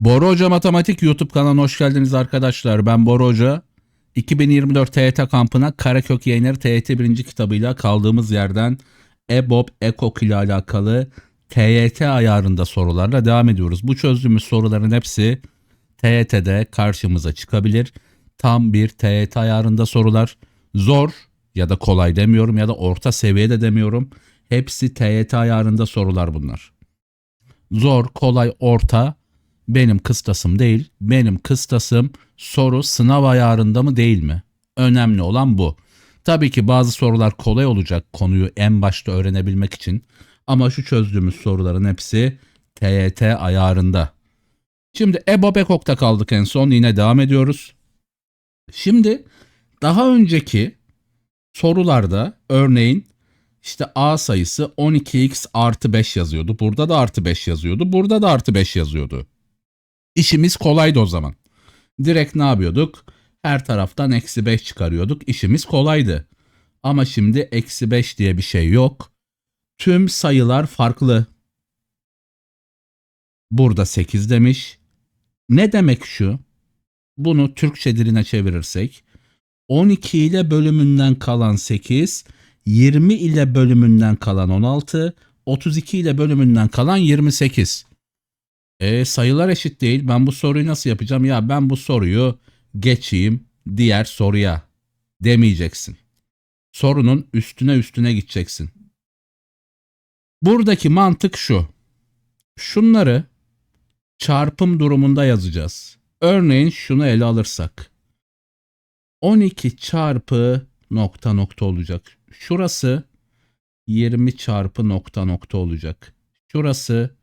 Bora Hoca Matematik YouTube kanalına hoş geldiniz arkadaşlar. Ben Bora Hoca. 2024 TYT kampına Karakök Yayınları TYT 1. kitabıyla kaldığımız yerden EBOB, EKOK ile alakalı TYT ayarında sorularla devam ediyoruz. Bu çözdüğümüz soruların hepsi TYT'de karşımıza çıkabilir. Tam bir TYT ayarında sorular. Zor ya da kolay demiyorum ya da orta seviyede demiyorum. Hepsi TYT ayarında sorular bunlar. Zor, kolay, orta benim kıstasım değil. Benim kıstasım soru sınav ayarında mı değil mi? Önemli olan bu. Tabii ki bazı sorular kolay olacak konuyu en başta öğrenebilmek için. Ama şu çözdüğümüz soruların hepsi TYT ayarında. Şimdi EBOB EKOK'ta kaldık en son. Yine devam ediyoruz. Şimdi daha önceki sorularda örneğin işte A sayısı 12x artı 5 yazıyordu. Burada da artı 5 yazıyordu. Burada da artı 5 yazıyordu. İşimiz kolaydı o zaman. Direkt ne yapıyorduk? Her taraftan eksi 5 çıkarıyorduk. İşimiz kolaydı. Ama şimdi eksi 5 diye bir şey yok. Tüm sayılar farklı. Burada 8 demiş. Ne demek şu? Bunu Türkçe diline çevirirsek 12 ile bölümünden kalan 8, 20 ile bölümünden kalan 16, 32 ile bölümünden kalan 28. E sayılar eşit değil. Ben bu soruyu nasıl yapacağım? Ya ben bu soruyu geçeyim diğer soruya demeyeceksin. Sorunun üstüne üstüne gideceksin. Buradaki mantık şu. Şunları çarpım durumunda yazacağız. Örneğin şunu ele alırsak. 12 çarpı nokta nokta olacak. Şurası 20 çarpı nokta nokta olacak. Şurası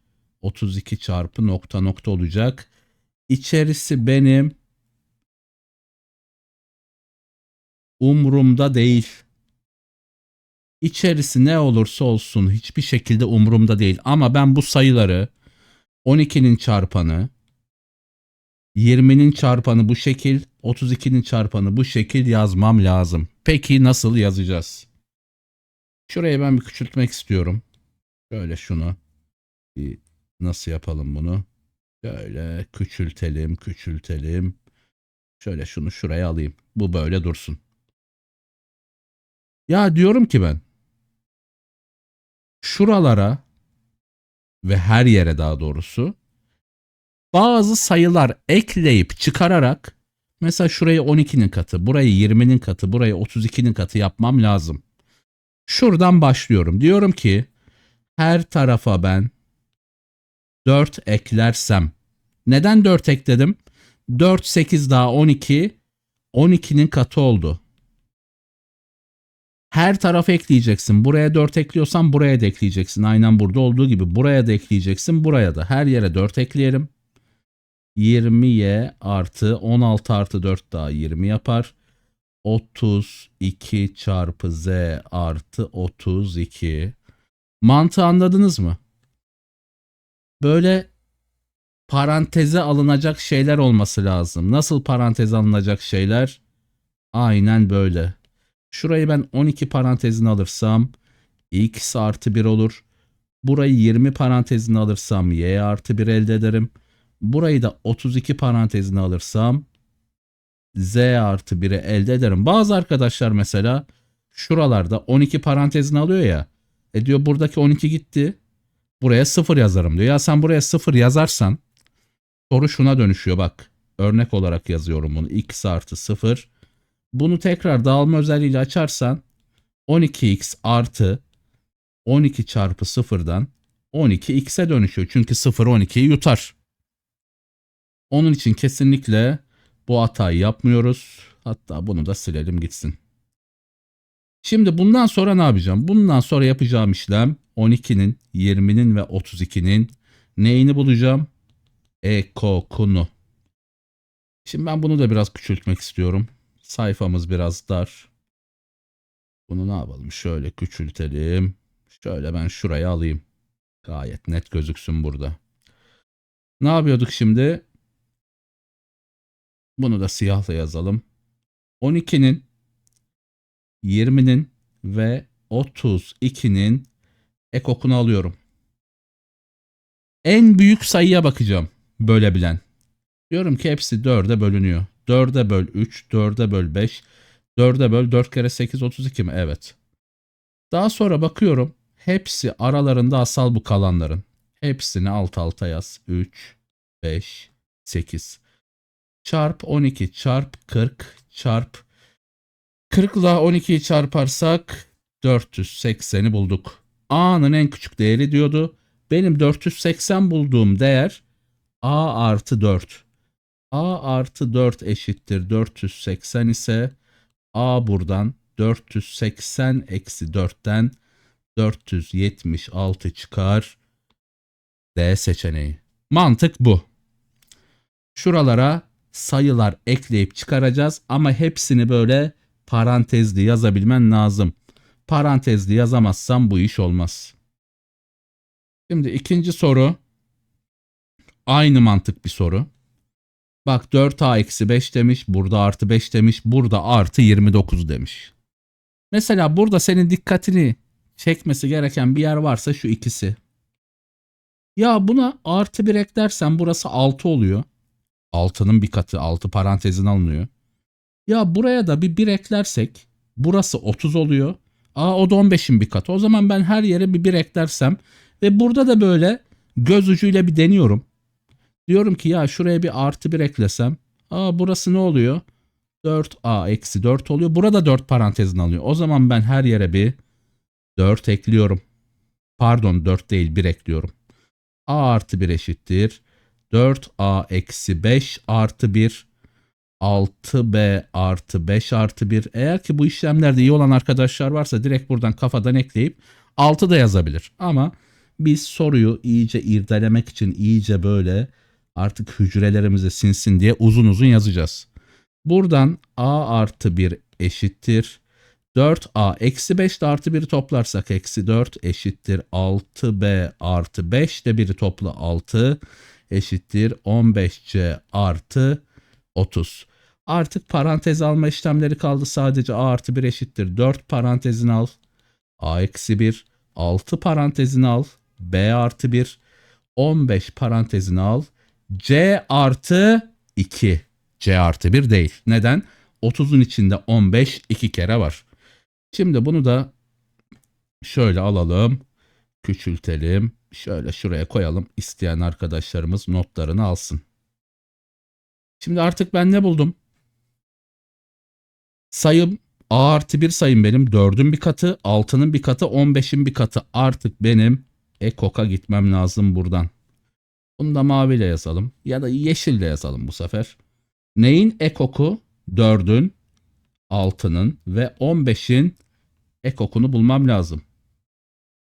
32 çarpı nokta nokta olacak. İçerisi benim umrumda değil. İçerisi ne olursa olsun hiçbir şekilde umrumda değil. Ama ben bu sayıları 12'nin çarpanı, 20'nin çarpanı bu şekil, 32'nin çarpanı bu şekil yazmam lazım. Peki nasıl yazacağız? Şurayı ben bir küçültmek istiyorum. Şöyle şunu Nasıl yapalım bunu? Şöyle küçültelim, küçültelim. Şöyle şunu şuraya alayım. Bu böyle dursun. Ya diyorum ki ben şuralara ve her yere daha doğrusu bazı sayılar ekleyip çıkararak mesela şurayı 12'nin katı, burayı 20'nin katı, burayı 32'nin katı yapmam lazım. Şuradan başlıyorum. Diyorum ki her tarafa ben 4 eklersem. Neden 4 ekledim? 4, 8 daha 12. 12'nin katı oldu. Her tarafı ekleyeceksin. Buraya 4 ekliyorsan buraya da ekleyeceksin. Aynen burada olduğu gibi buraya da ekleyeceksin. Buraya da. Her yere 4 ekleyelim. 20y artı 16 artı 4 daha 20 yapar. 32 çarpı z artı 32. Mantığı anladınız mı? Böyle paranteze alınacak şeyler olması lazım. Nasıl paranteze alınacak şeyler? Aynen böyle. Şurayı ben 12 parantezini alırsam x artı 1 olur. Burayı 20 parantezini alırsam y artı 1 elde ederim. Burayı da 32 parantezini alırsam z artı 1'i elde ederim. Bazı arkadaşlar mesela şuralarda 12 parantezini alıyor ya. E diyor buradaki 12 gitti. Buraya 0 yazarım diyor. Ya sen buraya 0 yazarsan soru şuna dönüşüyor bak. Örnek olarak yazıyorum bunu. x artı 0. Bunu tekrar dağılma özelliğiyle açarsan 12x artı 12 çarpı 0'dan 12x'e dönüşüyor. Çünkü 0 12'yi yutar. Onun için kesinlikle bu hatayı yapmıyoruz. Hatta bunu da silelim gitsin. Şimdi bundan sonra ne yapacağım? Bundan sonra yapacağım işlem 12'nin, 20'nin ve 32'nin neyini bulacağım? Ekokunu. Şimdi ben bunu da biraz küçültmek istiyorum. Sayfamız biraz dar. Bunu ne yapalım? Şöyle küçültelim. Şöyle ben şuraya alayım. Gayet net gözüksün burada. Ne yapıyorduk şimdi? Bunu da siyahla yazalım. 12'nin 20'nin ve 32'nin ekokunu alıyorum. En büyük sayıya bakacağım. bölebilen. Diyorum ki hepsi 4'e bölünüyor. 4'e böl 3, 4'e böl 5, 4'e böl 4 kere 8 32 mi? Evet. Daha sonra bakıyorum. Hepsi aralarında asal bu kalanların. Hepsini alt alta yaz. 3, 5, 8. Çarp 12 çarp 40 çarp 40 ile 12'yi çarparsak 480'i bulduk. A'nın en küçük değeri diyordu. Benim 480 bulduğum değer A artı 4. A artı 4 eşittir 480 ise A buradan 480 eksi 4'ten 476 çıkar. D seçeneği. Mantık bu. Şuralara sayılar ekleyip çıkaracağız ama hepsini böyle parantezli yazabilmen lazım. Parantezli yazamazsam bu iş olmaz. Şimdi ikinci soru. Aynı mantık bir soru. Bak 4a eksi 5 demiş. Burada artı 5 demiş. Burada artı 29 demiş. Mesela burada senin dikkatini çekmesi gereken bir yer varsa şu ikisi. Ya buna artı 1 eklersen burası 6 oluyor. 6'nın bir katı 6 parantezin alınıyor. Ya buraya da bir 1 eklersek burası 30 oluyor. Aa o da 15'in bir katı. O zaman ben her yere bir 1 eklersem ve burada da böyle göz ucuyla bir deniyorum. Diyorum ki ya şuraya bir artı 1 eklesem. Aa burası ne oluyor? 4a eksi 4 oluyor. Burada 4 parantezin alıyor. O zaman ben her yere bir 4 ekliyorum. Pardon 4 değil 1 ekliyorum. a artı 1 eşittir. 4a eksi 5 artı 1 6b artı 5 artı 1. Eğer ki bu işlemlerde iyi olan arkadaşlar varsa direkt buradan kafadan ekleyip 6 da yazabilir. Ama biz soruyu iyice irdelemek için iyice böyle artık hücrelerimize sinsin diye uzun uzun yazacağız. Buradan a artı 1 eşittir. 4a eksi 5 de artı 1'i toplarsak eksi 4 eşittir 6b artı 5 de 1'i topla 6 eşittir 15c artı 30. Artık parantez alma işlemleri kaldı. Sadece a artı 1 eşittir. 4 parantezini al. a eksi 1. 6 parantezini al. b artı 1. 15 parantezini al. c artı 2. c artı 1 değil. Neden? 30'un içinde 15 iki kere var. Şimdi bunu da şöyle alalım. Küçültelim. Şöyle şuraya koyalım. İsteyen arkadaşlarımız notlarını alsın. Şimdi artık ben ne buldum? Sayım A artı 1 sayım benim 4'ün bir katı, 6'nın bir katı, 15'in bir katı. Artık benim EKOK'a gitmem lazım buradan. Bunu da maviyle yazalım ya da yeşille yazalım bu sefer. Neyin EKOK'u? 4'ün, 6'nın ve 15'in EKOK'unu bulmam lazım.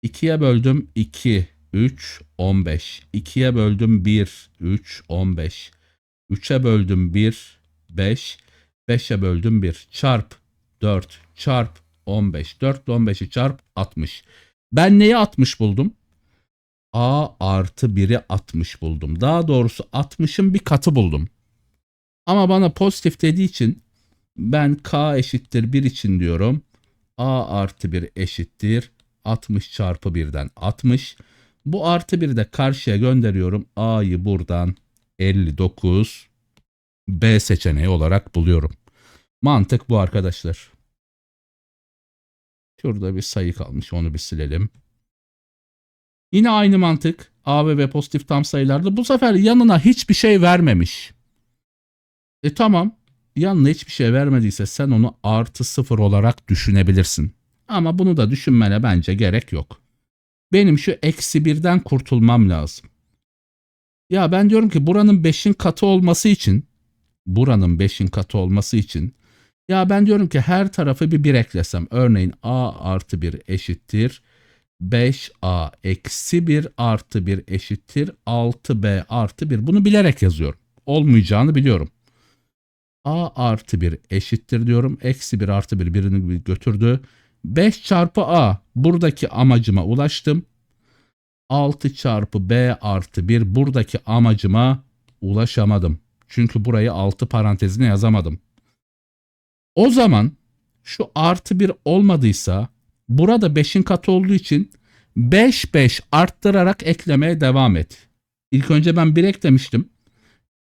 2'ye böldüm 2, 3, 15. 2'ye böldüm 1, 3, 15. 3'e böldüm 1, 5. 5'e böldüm 1. Çarp 4 çarp 15. 4 ile 15'i çarp 60. Ben neyi 60 buldum? A artı 1'i 60 buldum. Daha doğrusu 60'ın bir katı buldum. Ama bana pozitif dediği için ben K eşittir 1 için diyorum. A artı 1 eşittir 60 çarpı 1'den 60. Bu artı 1'i de karşıya gönderiyorum. A'yı buradan 59 B seçeneği olarak buluyorum. Mantık bu arkadaşlar. Şurada bir sayı kalmış onu bir silelim. Yine aynı mantık A ve B pozitif tam sayılarda bu sefer yanına hiçbir şey vermemiş. E tamam yanına hiçbir şey vermediyse sen onu artı sıfır olarak düşünebilirsin. Ama bunu da düşünmene bence gerek yok. Benim şu eksi birden kurtulmam lazım. Ya ben diyorum ki buranın 5'in katı olması için buranın 5'in katı olması için ya ben diyorum ki her tarafı bir 1 eklesem örneğin a artı 1 eşittir 5a eksi 1 artı 1 eşittir 6b artı 1 bunu bilerek yazıyorum. Olmayacağını biliyorum. a artı 1 eşittir diyorum. Eksi 1 artı 1 birini götürdü. 5 çarpı a buradaki amacıma ulaştım. 6 çarpı b artı 1 buradaki amacıma ulaşamadım. Çünkü burayı 6 parantezine yazamadım. O zaman şu artı 1 olmadıysa burada 5'in katı olduğu için 5 5 arttırarak eklemeye devam et. İlk önce ben 1 eklemiştim.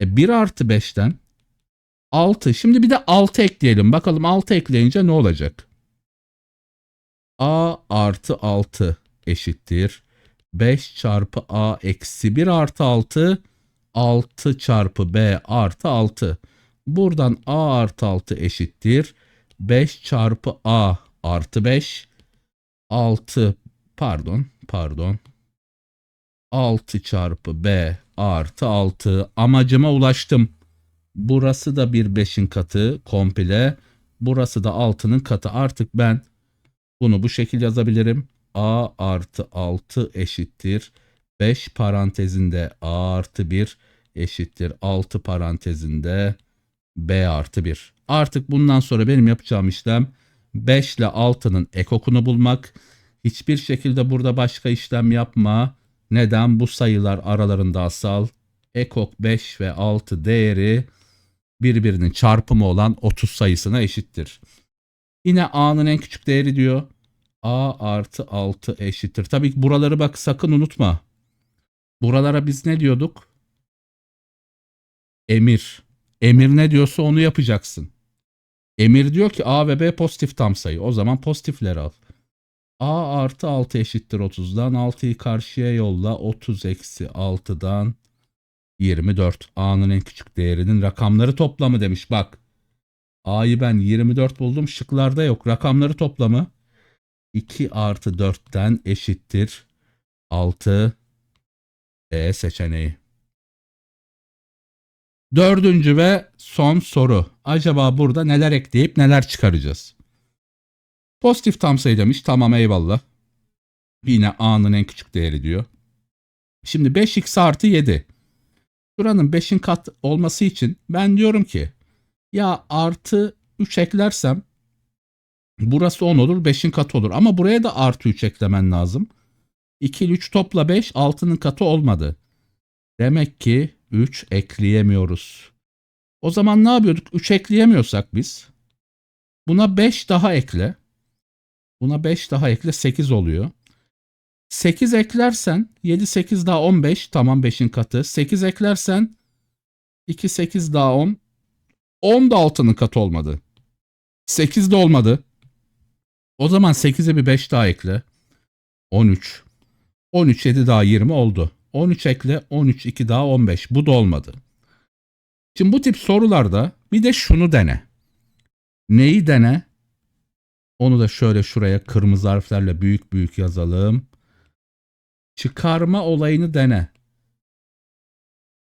E 1 artı 5'ten 6. Şimdi bir de 6 ekleyelim. Bakalım 6 ekleyince ne olacak? A artı 6 eşittir. 5 çarpı A eksi 1 artı 6. 6 çarpı B artı 6. Buradan A artı 6 eşittir. 5 çarpı A artı 5. 6 pardon pardon. 6 çarpı B artı 6. Amacıma ulaştım. Burası da bir 5'in katı komple. Burası da 6'nın katı. Artık ben bunu bu şekilde yazabilirim. A artı 6 eşittir. 5 parantezinde A artı 1 eşittir. 6 parantezinde B artı 1. Artık bundan sonra benim yapacağım işlem 5 ile 6'nın ekokunu bulmak. Hiçbir şekilde burada başka işlem yapma. Neden? Bu sayılar aralarında asal. Ekok 5 ve 6 değeri birbirinin çarpımı olan 30 sayısına eşittir. Yine A'nın en küçük değeri diyor. A artı 6 eşittir. Tabii ki buraları bak sakın unutma. Buralara biz ne diyorduk? Emir. Emir ne diyorsa onu yapacaksın. Emir diyor ki A ve B pozitif tam sayı. O zaman pozitifleri al. A artı 6 eşittir 30'dan. 6'yı karşıya yolla. 30 eksi 6'dan 24. A'nın en küçük değerinin rakamları toplamı demiş. Bak. A'yı ben 24 buldum. Şıklarda yok. Rakamları toplamı 2 artı 4'ten eşittir 6 E seçeneği. Dördüncü ve son soru. Acaba burada neler ekleyip neler çıkaracağız? Pozitif tam sayı demiş. Tamam eyvallah. Yine A'nın en küçük değeri diyor. Şimdi 5x artı 7. Şuranın 5'in kat olması için ben diyorum ki ya artı 3 eklersem burası 10 olur 5'in katı olur. Ama buraya da artı 3 eklemen lazım. 2 ile 3 topla 5 6'nın katı olmadı. Demek ki 3 ekleyemiyoruz. O zaman ne yapıyorduk? 3 ekleyemiyorsak biz buna 5 daha ekle. Buna 5 daha ekle 8 oluyor. 8 eklersen 7 8 daha 15 tamam 5'in katı. 8 eklersen 2 8 daha 10. 10 da 6'nın katı olmadı. 8 de olmadı. O zaman 8'e bir 5 daha ekle. 13. 13 7 daha 20 oldu. 13 ekle 13 2 daha 15. Bu da olmadı. Şimdi bu tip sorularda bir de şunu dene. Neyi dene? Onu da şöyle şuraya kırmızı harflerle büyük büyük yazalım. Çıkarma olayını dene.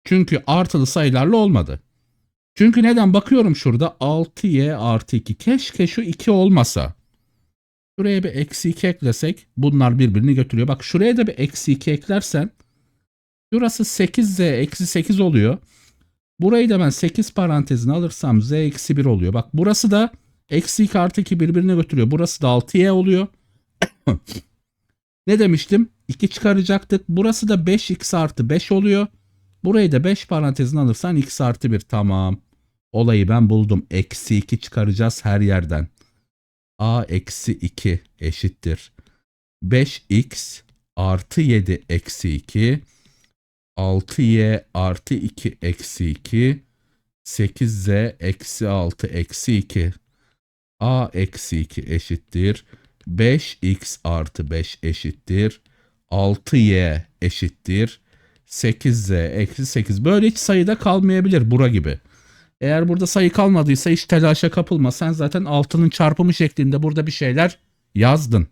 Çünkü artılı sayılarla olmadı. Çünkü neden bakıyorum şurada 6y artı 2. Keşke şu 2 olmasa. Şuraya bir eksi 2 eklesek bunlar birbirini götürüyor. Bak şuraya da bir eksi 2 eklersen şurası 8z eksi 8 oluyor. Burayı da ben 8 parantezine alırsam z eksi 1 oluyor. Bak burası da eksi 2 artı 2 birbirine götürüyor. Burası da 6y oluyor. ne demiştim? 2 çıkaracaktık. Burası da 5x artı 5 oluyor. Burayı da 5 parantezine alırsan x artı 1 tamam. Olayı ben buldum. Eksi 2 çıkaracağız her yerden. A eksi 2 eşittir. 5x artı 7 eksi 2 6y artı 2 eksi 2 8z eksi 6 eksi 2 a eksi 2 eşittir. 5x artı 5 eşittir. 6y eşittir. 8z eksi 8 böyle hiç sayıda kalmayabilir bura gibi. Eğer burada sayı kalmadıysa hiç telaşa kapılma. Sen zaten 6'nın çarpımı şeklinde burada bir şeyler yazdın.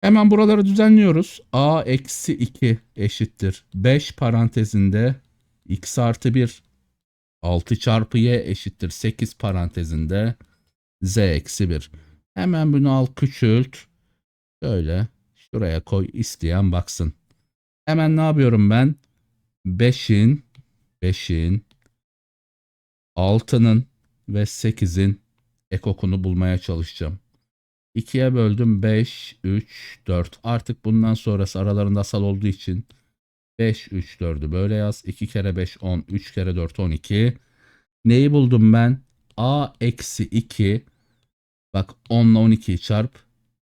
Hemen buraları düzenliyoruz. A eksi 2 eşittir. 5 parantezinde x artı 1 6 çarpı y eşittir. 8 parantezinde z eksi 1. Hemen bunu al küçült. Şöyle şuraya koy isteyen baksın. Hemen ne yapıyorum ben? 5'in 5'in 6'nın ve 8'in ekokunu bulmaya çalışacağım. 2'ye böldüm 5, 3, 4. Artık bundan sonrası aralarında asal olduğu için 5, 3, 4'ü böyle yaz. 2 kere 5, 10, 3 kere 4, 12. Neyi buldum ben? A eksi 2. Bak 10 ile 12'yi çarp.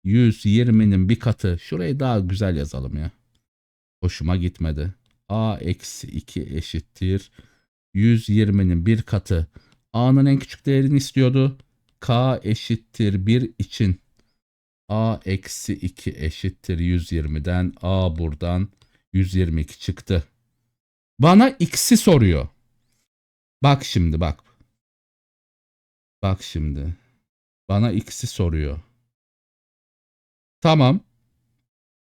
120'nin bir katı. Şurayı daha güzel yazalım ya. Hoşuma gitmedi. A eksi 2 eşittir. 120'nin bir katı. A'nın en küçük değerini istiyordu. K eşittir 1 için A eksi 2 eşittir 120'den A buradan 122 çıktı. Bana x'i soruyor. Bak şimdi bak. Bak şimdi. Bana x'i soruyor. Tamam.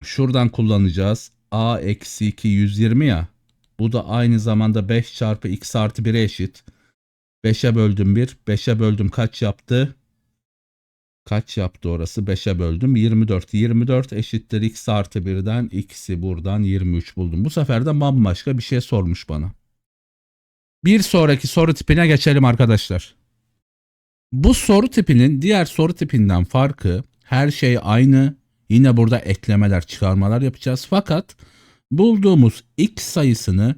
Şuradan kullanacağız. A eksi 2 120 ya. Bu da aynı zamanda 5 çarpı x artı 1'e eşit. 5'e böldüm 1. 5'e böldüm kaç yaptı? Kaç yaptı orası? 5'e böldüm. 24. 24 eşittir x artı 1'den x'i buradan 23 buldum. Bu sefer de bambaşka bir şey sormuş bana. Bir sonraki soru tipine geçelim arkadaşlar. Bu soru tipinin diğer soru tipinden farkı her şey aynı. Yine burada eklemeler çıkarmalar yapacağız. Fakat bulduğumuz x sayısını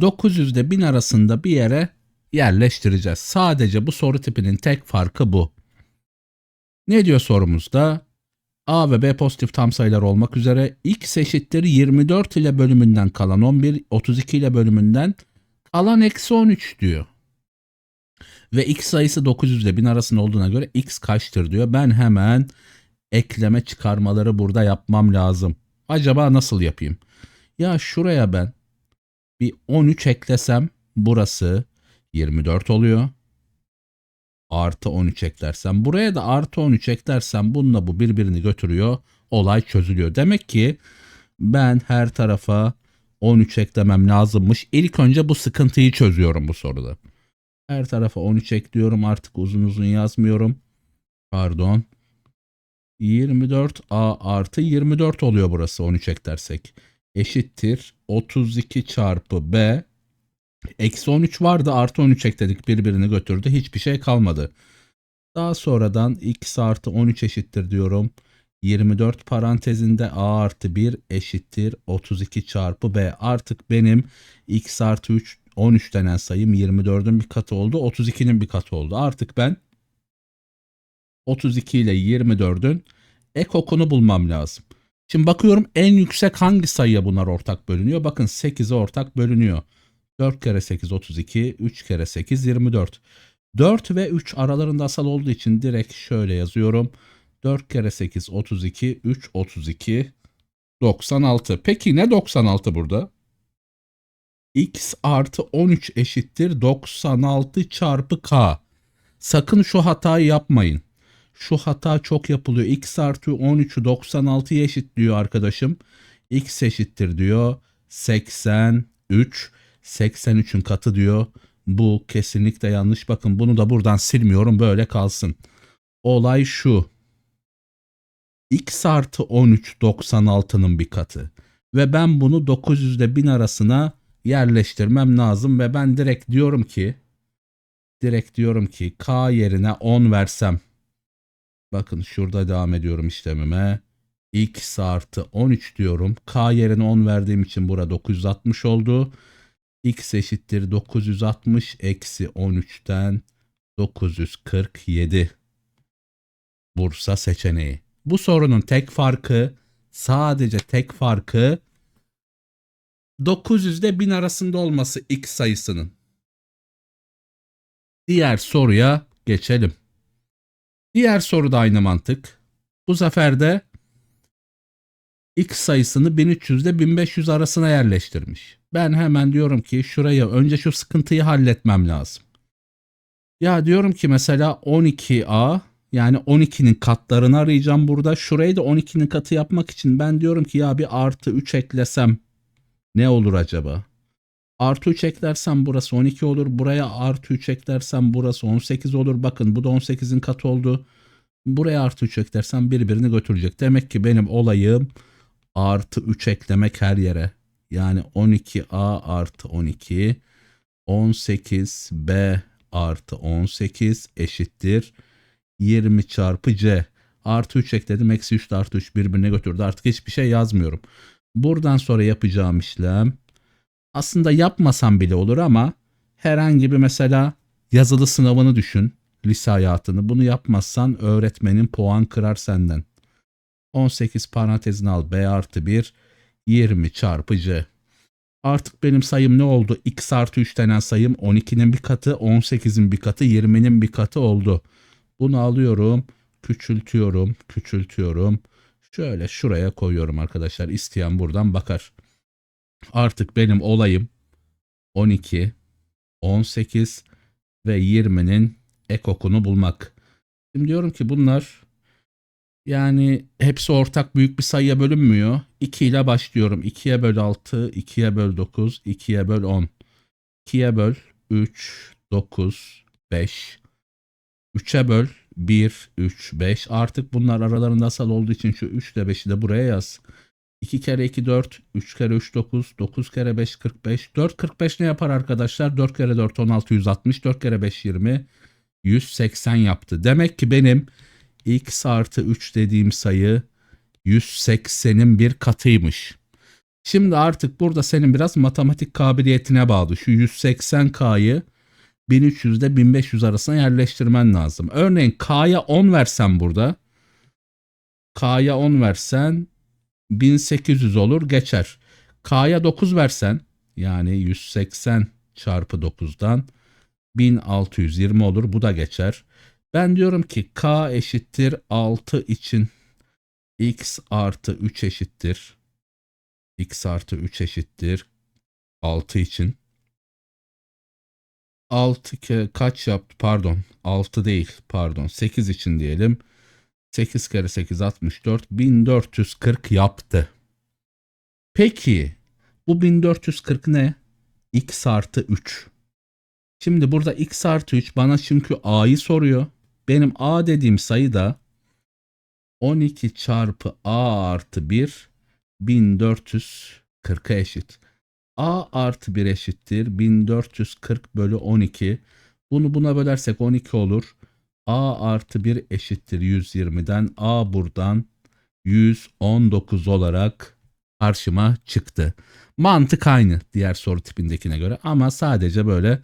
900 ile 1000 arasında bir yere yerleştireceğiz. Sadece bu soru tipinin tek farkı bu. Ne diyor sorumuzda? A ve B pozitif tam sayılar olmak üzere x eşittir 24 ile bölümünden kalan 11, 32 ile bölümünden kalan eksi 13 diyor. Ve x sayısı 900 ile 1000 arasında olduğuna göre x kaçtır diyor. Ben hemen ekleme çıkarmaları burada yapmam lazım. Acaba nasıl yapayım? Ya şuraya ben bir 13 eklesem burası 24 oluyor. Artı 13 eklersem buraya da artı 13 eklersem bununla bu birbirini götürüyor. Olay çözülüyor. Demek ki ben her tarafa 13 eklemem lazımmış. İlk önce bu sıkıntıyı çözüyorum bu soruda. Her tarafa 13 ekliyorum. Artık uzun uzun yazmıyorum. Pardon. 24a artı 24 oluyor burası 13 eklersek. Eşittir 32 çarpı b. Eksi 13 vardı artı 13 ekledik birbirini götürdü. Hiçbir şey kalmadı. Daha sonradan x artı 13 eşittir diyorum. 24 parantezinde a artı 1 eşittir 32 çarpı b. Artık benim x artı 3 13 denen sayım 24'ün bir katı oldu. 32'nin bir katı oldu. Artık ben 32 ile 24'ün ekokunu bulmam lazım. Şimdi bakıyorum en yüksek hangi sayıya bunlar ortak bölünüyor? Bakın 8'e ortak bölünüyor. 4 kere 8 32, 3 kere 8 24. 4 ve 3 aralarında asal olduğu için direkt şöyle yazıyorum. 4 kere 8 32, 3 32, 96. Peki ne 96 burada? x artı 13 eşittir 96 çarpı k. Sakın şu hatayı yapmayın. Şu hata çok yapılıyor. x artı 13'ü 96'ya eşitliyor arkadaşım. x eşittir diyor. 83. 83'ün katı diyor. Bu kesinlikle yanlış. Bakın bunu da buradan silmiyorum. Böyle kalsın. Olay şu. x artı 13 96'nın bir katı. Ve ben bunu 900 ile 1000 arasına yerleştirmem lazım. Ve ben direkt diyorum ki direkt diyorum ki k yerine 10 versem. Bakın şurada devam ediyorum işlemime. x artı 13 diyorum. k yerine 10 verdiğim için burada 960 oldu x eşittir 960 eksi 13'ten 947. Bursa seçeneği. Bu sorunun tek farkı sadece tek farkı 900 ile 1000 arasında olması x sayısının. Diğer soruya geçelim. Diğer soru da aynı mantık. Bu sefer de x sayısını 1300 ile 1500 arasına yerleştirmiş. Ben hemen diyorum ki şuraya önce şu sıkıntıyı halletmem lazım. Ya diyorum ki mesela 12a yani 12'nin katlarını arayacağım burada. Şurayı da 12'nin katı yapmak için ben diyorum ki ya bir artı 3 eklesem ne olur acaba? Artı 3 eklersem burası 12 olur. Buraya artı 3 eklersem burası 18 olur. Bakın bu da 18'in katı oldu. Buraya artı 3 eklersem birbirini götürecek. Demek ki benim olayım artı 3 eklemek her yere. Yani 12a artı 12 18b artı 18 eşittir 20 çarpı c. Artı 3 ekledim. Eksi 3 artı 3 birbirine götürdü. Artık hiçbir şey yazmıyorum. Buradan sonra yapacağım işlem aslında yapmasam bile olur ama herhangi bir mesela yazılı sınavını düşün. Lise hayatını. Bunu yapmazsan öğretmenin puan kırar senden. 18 parantezine al b artı 1 20 çarpı c. Artık benim sayım ne oldu? x artı 3 denen sayım 12'nin bir katı, 18'in bir katı, 20'nin bir katı oldu. Bunu alıyorum, küçültüyorum, küçültüyorum. Şöyle şuraya koyuyorum arkadaşlar. İsteyen buradan bakar. Artık benim olayım 12, 18 ve 20'nin ekokunu bulmak. Şimdi diyorum ki bunlar yani hepsi ortak büyük bir sayıya bölünmüyor. 2 ile başlıyorum. 2'ye böl 6, 2'ye böl 9, 2'ye böl 10. 2'ye böl 3, 9, 5. 3'e böl 1, 3, 5. Artık bunlar aralarında asal olduğu için şu 3 ile 5'i de buraya yaz. 2 kere 2 4, 3 kere 3 9, 9 kere 5 45. 4 45 ne yapar arkadaşlar? 4 kere 4 16 160, 4 kere 5 20, 180 yaptı. Demek ki benim x artı 3 dediğim sayı 180'in bir katıymış. Şimdi artık burada senin biraz matematik kabiliyetine bağlı. Şu 180k'yı 1300 ile 1500 arasına yerleştirmen lazım. Örneğin k'ya 10 versen burada. K'ya 10 versen 1800 olur geçer. K'ya 9 versen yani 180 çarpı 9'dan 1620 olur bu da geçer. Ben diyorum ki k eşittir 6 için x artı 3 eşittir. x artı 3 eşittir 6 için. 6 ke kaç yaptı pardon 6 değil pardon 8 için diyelim. 8 kere 8 64 1440 yaptı. Peki bu 1440 ne? x artı 3. Şimdi burada x artı 3 bana çünkü a'yı soruyor. Benim a dediğim sayı da 12 çarpı a artı 1 1440'a eşit. a artı 1 eşittir 1440 bölü 12. Bunu buna bölersek 12 olur. A artı 1 eşittir 120'den a buradan 119 olarak karşıma çıktı. Mantık aynı diğer soru tipindekine göre ama sadece böyle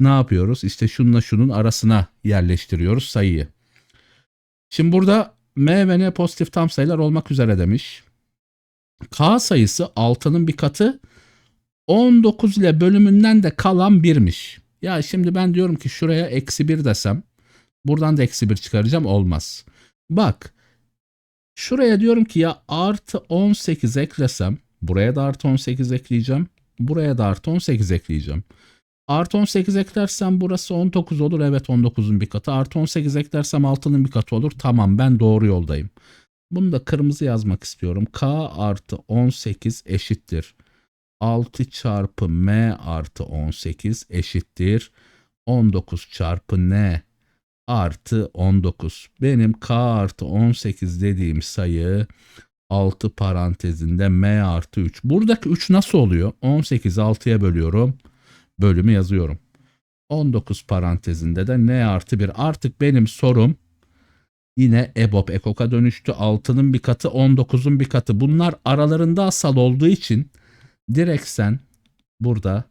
ne yapıyoruz? İşte şununla şunun arasına yerleştiriyoruz sayıyı. Şimdi burada m ve n pozitif tam sayılar olmak üzere demiş. K sayısı 6'nın bir katı 19 ile bölümünden de kalan 1'miş. Ya şimdi ben diyorum ki şuraya eksi 1 desem buradan da eksi 1 çıkaracağım olmaz. Bak şuraya diyorum ki ya artı 18 eklesem buraya da artı 18 ekleyeceğim. Buraya da artı 18 ekleyeceğim. Artı 18 eklersem burası 19 olur. Evet 19'un bir katı. Artı 18 eklersem 6'nın bir katı olur. Tamam ben doğru yoldayım. Bunu da kırmızı yazmak istiyorum. K artı 18 eşittir. 6 çarpı M artı 18 eşittir. 19 çarpı N artı 19. Benim K artı 18 dediğim sayı 6 parantezinde M artı 3. Buradaki 3 nasıl oluyor? 18'i 6'ya bölüyorum bölümü yazıyorum. 19 parantezinde de n artı 1. Artık benim sorum yine EBOB EKOK'a dönüştü. 6'nın bir katı 19'un bir katı. Bunlar aralarında asal olduğu için direkt sen burada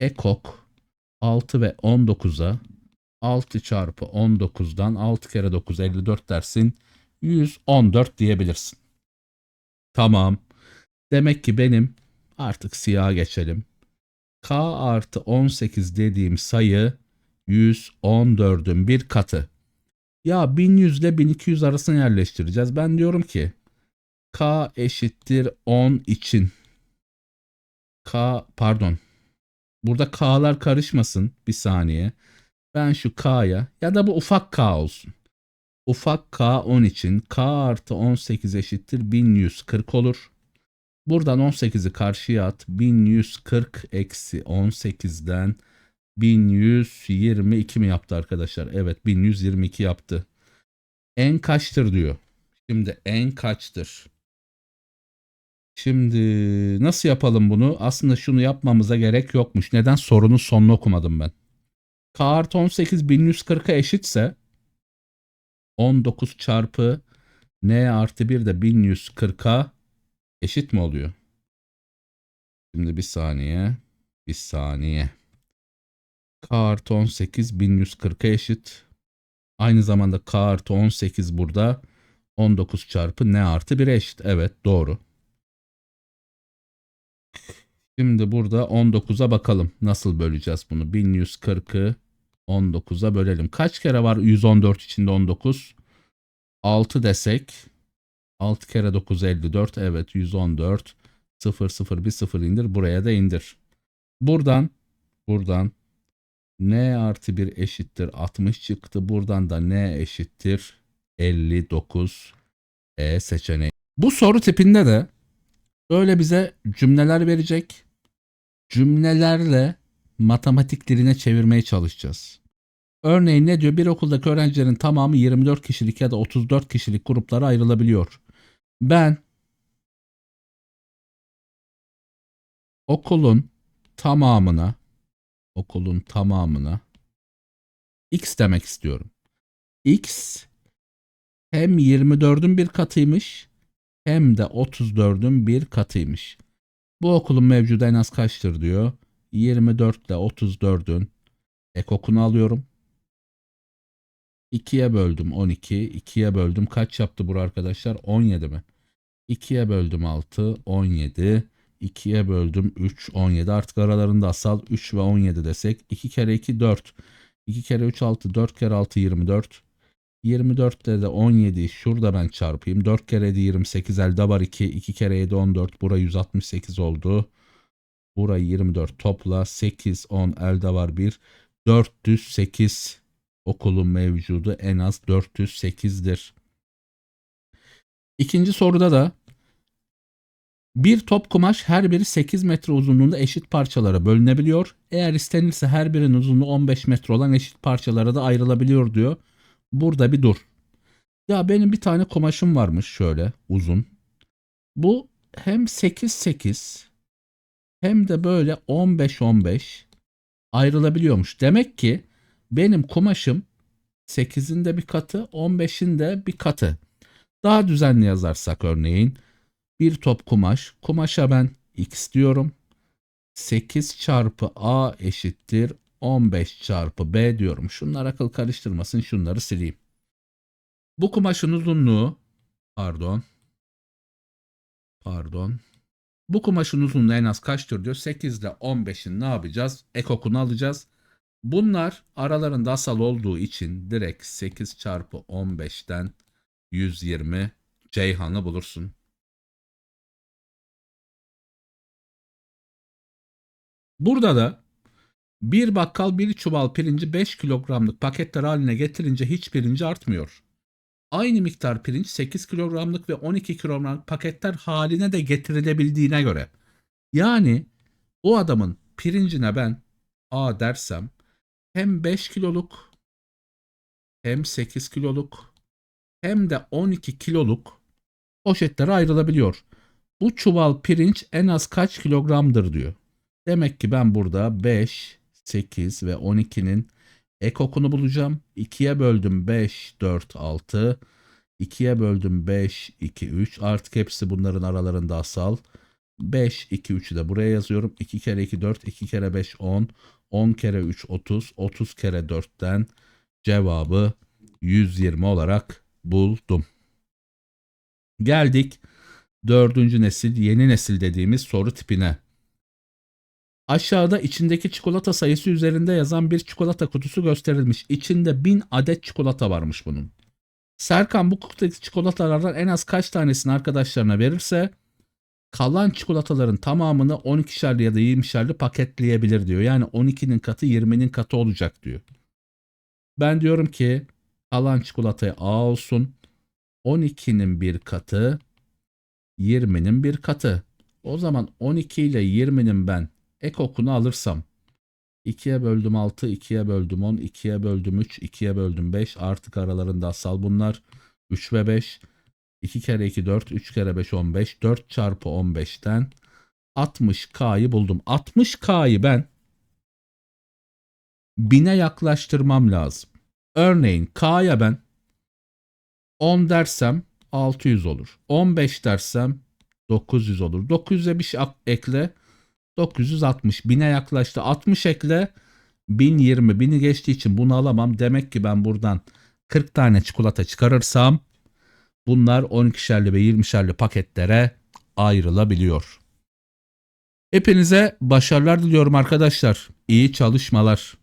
EKOK 6 ve 19'a 6 çarpı 19'dan 6 kere 9 54 dersin. 114 diyebilirsin. Tamam. Demek ki benim artık siyaha geçelim. K artı 18 dediğim sayı 114'ün bir katı. Ya 1100 ile 1200 arasına yerleştireceğiz. Ben diyorum ki K eşittir 10 için K pardon. Burada K'lar karışmasın bir saniye. Ben şu K'ya ya da bu ufak K olsun. Ufak K 10 için K artı 18 eşittir 1140 olur. Buradan 18'i karşıya at. 1140 eksi 18'den 1122 mi yaptı arkadaşlar? Evet 1122 yaptı. En kaçtır diyor. Şimdi en kaçtır? Şimdi nasıl yapalım bunu? Aslında şunu yapmamıza gerek yokmuş. Neden? Sorunun sonunu okumadım ben. K artı 18 1140'a eşitse 19 çarpı N artı 1 de 1140'a eşit mi oluyor? Şimdi bir saniye. Bir saniye. K artı 18 1140'a eşit. Aynı zamanda K artı 18 burada 19 çarpı N artı 1'e eşit. Evet doğru. Şimdi burada 19'a bakalım. Nasıl böleceğiz bunu? 1140'ı 19'a bölelim. Kaç kere var 114 içinde 19? 6 desek. 6 kere 9 54. Evet 114. 0 0 bir 0 indir. Buraya da indir. Buradan buradan n artı 1 eşittir 60 çıktı. Buradan da n eşittir 59 e seçeneği. Bu soru tipinde de böyle bize cümleler verecek. Cümlelerle matematik diline çevirmeye çalışacağız. Örneğin ne diyor? Bir okuldaki öğrencilerin tamamı 24 kişilik ya da 34 kişilik gruplara ayrılabiliyor. Ben okulun tamamına okulun tamamına x demek istiyorum. x hem 24'ün bir katıymış hem de 34'ün bir katıymış. Bu okulun mevcudu en az kaçtır diyor. 24 ile 34'ün ekokunu alıyorum. 2'ye böldüm 12. 2'ye böldüm kaç yaptı bu arkadaşlar? 17 mi? 2'ye böldüm 6. 17. 2'ye böldüm 3. 17. Artık aralarında asal 3 ve 17 desek. 2 kere 2 4. 2 kere 3 6. 4 kere 6 24. 24 ile de 17'yi şurada ben çarpayım. 4 kere 7 28 elde var 2. 2 kere 7 14. Bura 168 oldu. Burayı 24 topla. 8 10 elde var 1. 408 okulun mevcudu en az 408'dir. İkinci soruda da bir top kumaş her biri 8 metre uzunluğunda eşit parçalara bölünebiliyor. Eğer istenirse her birinin uzunluğu 15 metre olan eşit parçalara da ayrılabiliyor diyor. Burada bir dur. Ya benim bir tane kumaşım varmış şöyle uzun. Bu hem 8 8 hem de böyle 15 15 ayrılabiliyormuş. Demek ki benim kumaşım 8'in de bir katı, 15'in de bir katı. Daha düzenli yazarsak örneğin bir top kumaş. Kumaşa ben x diyorum. 8 çarpı a eşittir 15 çarpı b diyorum. Şunlar akıl karıştırmasın şunları sileyim. Bu kumaşın uzunluğu pardon pardon bu kumaşın uzunluğu en az kaçtır diyor. 8 ile 15'in ne yapacağız? Ekokunu alacağız. Bunlar aralarında asal olduğu için direkt 8 çarpı 15'ten 120 Ceyhan'ı bulursun. Burada da bir bakkal bir çuval pirinci 5 kilogramlık paketler haline getirince hiç pirinci artmıyor. Aynı miktar pirinç 8 kilogramlık ve 12 kilogramlık paketler haline de getirilebildiğine göre. Yani o adamın pirincine ben A dersem hem 5 kiloluk hem 8 kiloluk hem de 12 kiloluk poşetlere ayrılabiliyor. Bu çuval pirinç en az kaç kilogramdır diyor. Demek ki ben burada 5, 8 ve 12'nin ekokunu bulacağım. 2'ye böldüm 5, 4, 6. 2'ye böldüm 5, 2, 3. Artık hepsi bunların aralarında asal. 5, 2, 3'ü de buraya yazıyorum. 2 kere 2, 4, 2 kere 5, 10. 10 kere 3, 30. 30 kere 4'ten cevabı 120 olarak buldum. Geldik dördüncü nesil, yeni nesil dediğimiz soru tipine. Aşağıda içindeki çikolata sayısı üzerinde yazan bir çikolata kutusu gösterilmiş. İçinde 1000 adet çikolata varmış bunun. Serkan bu kutudaki çikolatalardan en az kaç tanesini arkadaşlarına verirse kalan çikolataların tamamını 12'şerli ya da 20'şerli paketleyebilir diyor. Yani 12'nin katı 20'nin katı olacak diyor. Ben diyorum ki kalan çikolataya A olsun. 12'nin bir katı 20'nin bir katı. O zaman 12 ile 20'nin ben ekokunu alırsam 2'ye böldüm 6, 2'ye böldüm 10, 2'ye böldüm 3, 2'ye böldüm 5. Artık aralarında asal bunlar. 3 ve 5. 2 kere 2 4, 3 kere 5 15. 4 çarpı 15'ten 60K'yı buldum. 60K'yı ben 1000'e yaklaştırmam lazım. Örneğin K'ya ben 10 dersem 600 olur. 15 dersem 900 olur. 900'e bir şey ekle 960 bine yaklaştı. 60 ekle 1020 1000'i geçtiği için bunu alamam. Demek ki ben buradan 40 tane çikolata çıkarırsam bunlar 12'şerli ve 20'şerli paketlere ayrılabiliyor. Hepinize başarılar diliyorum arkadaşlar. İyi çalışmalar.